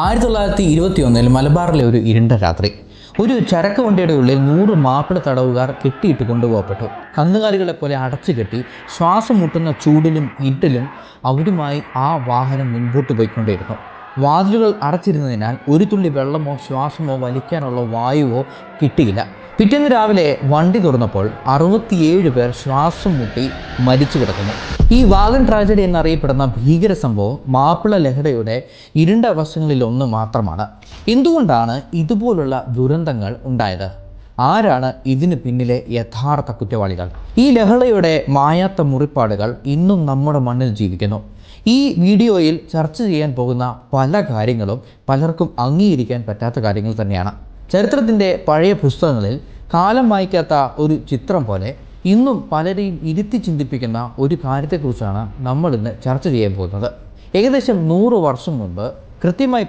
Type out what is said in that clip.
ആയിരത്തി തൊള്ളായിരത്തി ഇരുപത്തി ഒന്നിൽ മലബാറിലെ ഒരു ഇരുണ്ട രാത്രി ഒരു ചരക്ക് വണ്ടിയുടെ ഉള്ളിൽ നൂറ് മാപ്പിള തടവുകാർ കെട്ടിയിട്ട് കൊണ്ടുപോകപ്പെട്ടു. കന്നുകാലികളെ പോലെ അടച്ചു കെട്ടി ശ്വാസം മുട്ടുന്ന ചൂടിലും ഇട്ടിലും അവരുമായി ആ വാഹനം മുൻപോട്ട് പോയിക്കൊണ്ടിരുന്നു. വാതിലുകൾ അടച്ചിരുന്നതിനാൽ ഒരു തുള്ളി വെള്ളമോ ശ്വാസമോ വലിക്കാനുള്ള വായുവോ കിട്ടിയില്ല. പിറ്റേന്ന് രാവിലെ വണ്ടി തുറന്നപ്പോൾ അറുപത്തിയേഴ് പേർ ശ്വാസം മുട്ടി മരിച്ചു കിടക്കുന്നു. ഈ വാഗൻ ട്രാജഡി എന്നറിയപ്പെടുന്ന ഭീകര സംഭവം മാപ്പിള ലഹളയുടെ ഇരുണ്ട വശങ്ങളിലൊന്ന് മാത്രമാണ്. എന്തുകൊണ്ടാണ് ഇതുപോലുള്ള ദുരന്തങ്ങൾ ഉണ്ടായത്? ആരാണ് ഇതിന് പിന്നിലെ യഥാർത്ഥ കുറ്റവാളികൾ? ഈ ലഹളയുടെ മായാത്ത മുറിപ്പാടുകൾ ഇന്നും നമ്മുടെ മണ്ണിൽ ജീവിക്കുന്നു. ഈ വീഡിയോയിൽ ചർച്ച ചെയ്യാൻ പോകുന്ന പല കാര്യങ്ങളും പലർക്കും അംഗീകരിക്കാൻ പറ്റാത്ത കാര്യങ്ങൾ തന്നെയാണ്. ചരിത്രത്തിന്റെ പഴയ പുസ്തകങ്ങളിൽ കാലം വായിക്കാത്ത ഒരു ചിത്രം പോലെ ഇന്നും പലരെയും ഇരുത്തി ചിന്തിപ്പിക്കുന്ന ഒരു കാര്യത്തെക്കുറിച്ചാണ് നമ്മൾ ഇന്ന് ചർച്ച ചെയ്യാൻ പോകുന്നത്. ഏകദേശം നൂറ് വർഷം മുമ്പ് കൃത്യമായി